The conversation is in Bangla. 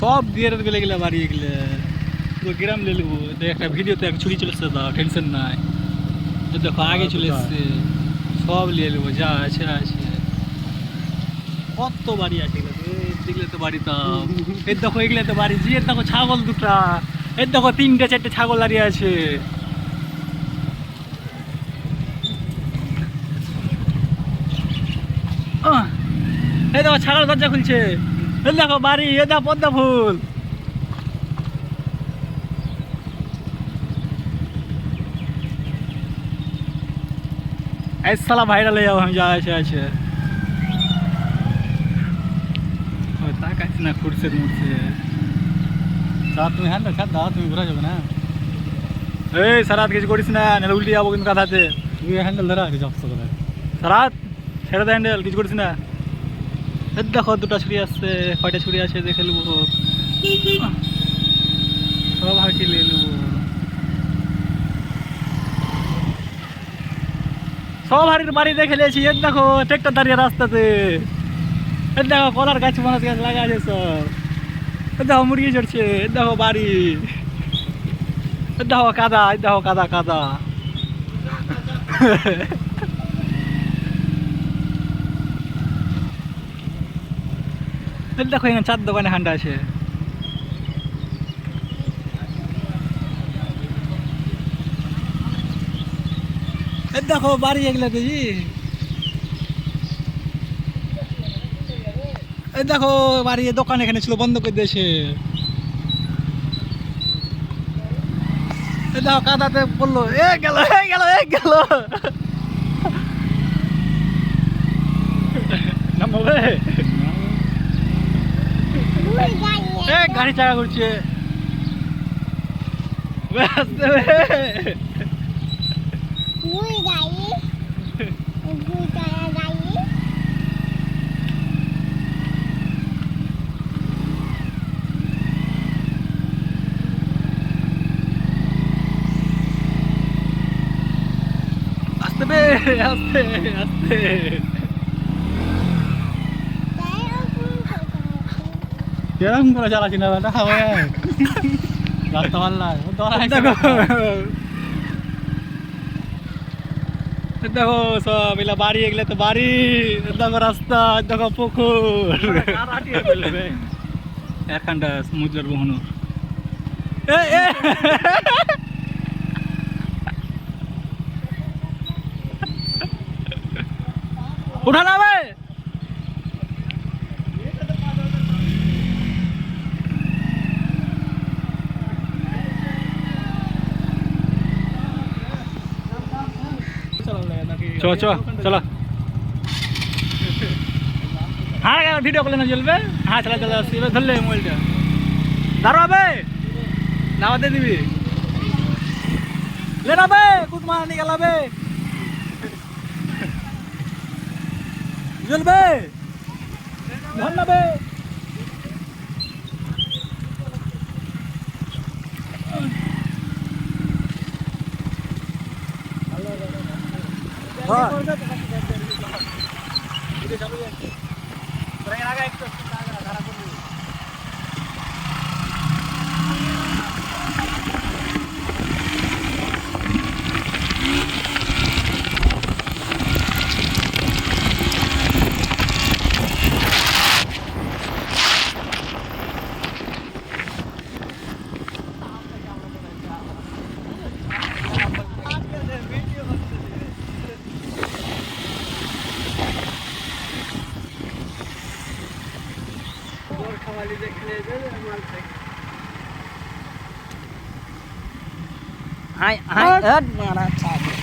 সব দিয়ে গেলে গেলে বাড়ি গেলে তো গ্রাম লে নেব। একটা ভিডিওতে এক ছুরি চলে এসছে তো টেনশন নাই। তো দেখো আগে চলে এসছে সব নিয়ে নেব যা আছে আছে। কত বাড়ি আছে দেখলে তো বাড়ি তো। এর দেখো এগুলো তো বাড়ি যে দেখো ছাগল দুটা এর দেখো তিনটে চারটে ছাগল দাঁড়িয়ে আছে। এই দেখো ছাগল দরজা খুলছে। দেখো বাড়ি এ দেখো পদ্মা ফুল এই সালা ভাইরাল হয়ে যাবো আমি যা আছে আছে ও তাকাচ্ছি না খুঁড়ছে মুড়ছে চা তুমি হ্যাঁ খা দাও তুমি ঘুরে যাবে না এই সারাত কিছু করিস না নাহলে উল্টে যাবো কিন্তু কাঁথাতে তুই হ্যান্ডেল ধরা কিছু অবস্থা করে সারাত ছেড়ে দে হ্যান্ডেল কিছু করিস না এই দেখো দুটা ছুরি আসছে, কয়টা ছুরি আছে দেখে নেব। সব হাঁটি নিয়ে নেব। সব হাড়ির বাড়ি দেখে নিয়েছি এর দেখো ট্রেক্টর দাঁড়িয়ে রাস্তাতে। এর দেখো, কলার গাছ মানুষ গাছ লাগা আছে সব। এর দেখো, মুরগি চড়ছে এর দেখো, বাড়ি। এর দেখো, কাদা এর দেখো, কাদা কাদা। এর দেখো, এখানে চার দোকানে হান্ডা আছে। দেখো, বাড়ি এগুলা দেখি এই দেখো, বাড়ি দোকান এখানে ছিল, বন্ধ করে দিয়েছে। এই দেখো, কাদাতে পড়ল। এ গেল এ গেল এ গেল। গাড়ি চাকা করছে আসতে। আসতে আসতে কীরকম করে চালাচ্ছি না বেটা হবে রাস্তা পাল্লা দেখো। দেখো সব এগুলা বাড়ি এগুলা তো বাড়ি। দেখো রাস্তা দেখো পুকুর। এখানটা সমুদ্রের এ উঠা নামে চ চ, চলো। হ্যাঁ ভিডিও করলে না চলবে হ্যাঁ চলা চলা আসছি এবার ধরলে মোবাইলটা। দাঁড়ো হবে দাওয়াত দিবি। লে নাবে কুট মারা নিয়ে গেলাবে চলবে ধর নাবে ખાવા લીધે ખીલે છે મારા સાહેબ